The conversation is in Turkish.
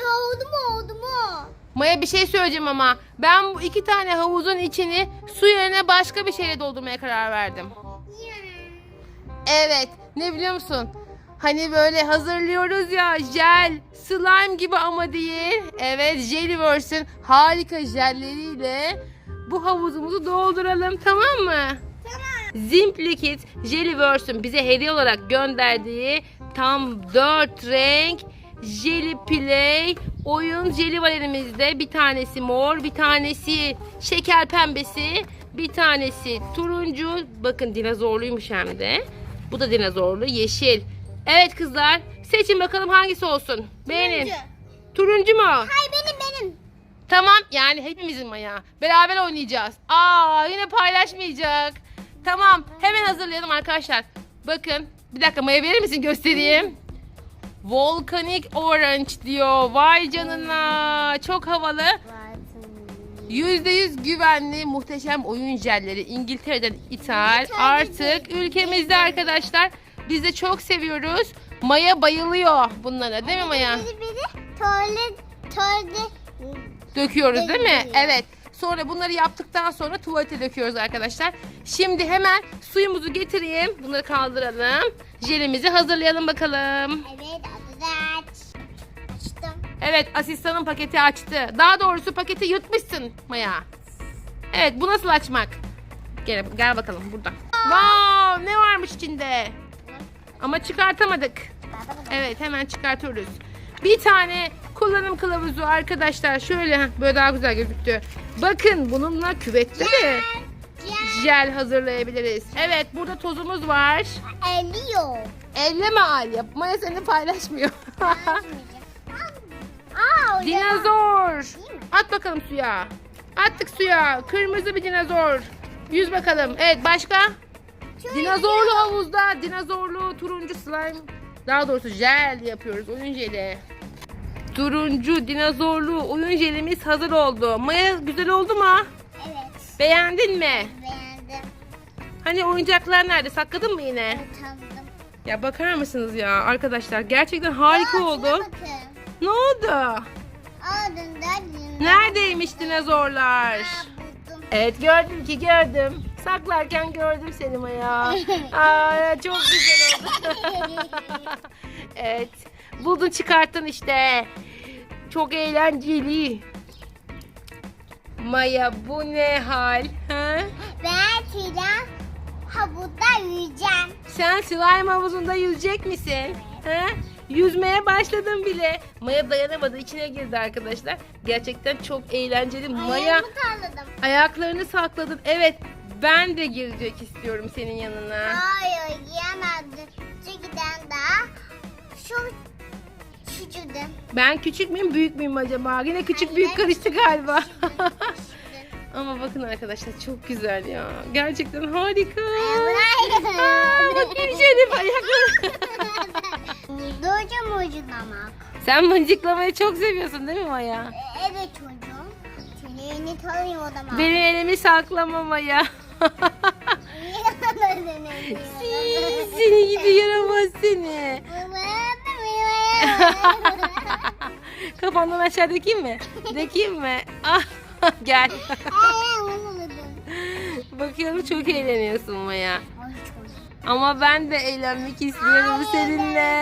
Ya oldu mu oldu mu? Maya bir şey söyleyeceğim ama ben bu iki tane havuzun içini su yerine başka bir şeyle doldurmaya karar verdim. Evet ne biliyor musun? Hani böyle hazırlıyoruz ya jel, slime gibi ama değil. Evet Jellyverse'in harika jelleriyle bu havuzumuzu dolduralım tamam mı? Tamam. Zimplikit Jellyverse'ün bize hediye olarak gönderdiği tam 4 renk Jelly Play oyun jeli var elimizde. Bir tanesi mor, bir tanesi şeker pembesi, bir tanesi turuncu. Bakın dinozorluymuş hem de. Bu da dinozorlu, yeşil. Evet kızlar, seçin bakalım hangisi olsun. Beğenin. Turuncu. Turuncu mu? Hay benim benim. Tamam yani hepimizin maya. Beraber oynayacağız. Aa yine paylaşmayacak. Tamam hemen hazırlayalım arkadaşlar. Bakın bir dakika maya verir misin göstereyim. Volcanic Orange diyor. Vay canına. Çok havalı. %100 güvenli muhteşem oyun jelleri İngiltere'den ithal. Artık ülkemizde arkadaşlar. Biz de çok seviyoruz. Maya bayılıyor bunlara değil mi Maya? Biri biri tuvalet tuvalet. Döküyoruz değil mi? Evet. Sonra bunları yaptıktan sonra tuvalete döküyoruz arkadaşlar. Şimdi hemen suyumuzu getireyim. Bunları kaldıralım. Jelimizi hazırlayalım bakalım. Evet aç. Açtım. Evet asistanın paketi açtı. Daha doğrusu paketi yırtmışsın Maya. Evet bu nasıl açmak? Gel, gel bakalım burada. Wow ne varmış içinde? Ama çıkartamadık. Evet hemen çıkartıyoruz. Bir tane kullanım kılavuzu arkadaşlar şöyle böyle daha güzel gözüktü. Bakın bununla küvette de jel hazırlayabiliriz. Evet burada tozumuz var. Eliyor. Elleme Alya. Maya seni paylaşmıyor. Aa dinozor. At bakalım suya. Attık suya. Kırmızı bir dinozor. Yüz bakalım. Evet başka? Dinozorlu havuzda dinozorlu turuncu slime. Daha doğrusu jel yapıyoruz. Oyun jeli. Turuncu dinozorlu oyun jelimiz hazır oldu. Maya güzel oldu mu? Evet. Beğendin mi? Beğendim. Hani oyuncaklar nerede? Sakladın mı yine? Utandım. Ya bakar mısınız ya arkadaşlar? Gerçekten harika Aa, şuna oldu. bakın. Ne oldu? Ardından Neredeymiş dinozorlar? Buldum. Evet gördüm ki gördüm. Saklarken gördüm seni Maya. Aa, çok güzel oldu. evet. Buldun çıkarttın işte. Çok eğlenceli. Maya bu ne hal? Ha? Ben Tila havuzda yüzeceğim. Sen slime havuzunda yüzecek misin? Ha? Yüzmeye başladın bile. Maya dayanamadı içine girdi arkadaşlar. Gerçekten çok eğlenceli. Maya Ayağımı tarladım. ayaklarını sakladın. Evet ben de girecek istiyorum senin yanına. Hayır yiyemezdim. Çekiden daha şu küçüldüm. Ben küçük müyüm büyük müyüm acaba? Yine küçük Hayır, büyük karıştı galiba. Ama bakın arkadaşlar çok güzel ya. Gerçekten harika. Aa, bakayım şöyle ayakları. Doğacağım ucunlamak. Sen mıncıklamayı çok seviyorsun değil mi Maya? Yeni tanıyor o zaman. Benim elimi saklama Maya. Seni seni gidi yaramaz seni. Kafandan aşağı dökeyim mi? Dökeyim mi? Ah, gel. Bakıyorum çok eğleniyorsun Maya. Ama ben de eğlenmek istiyorum seninle.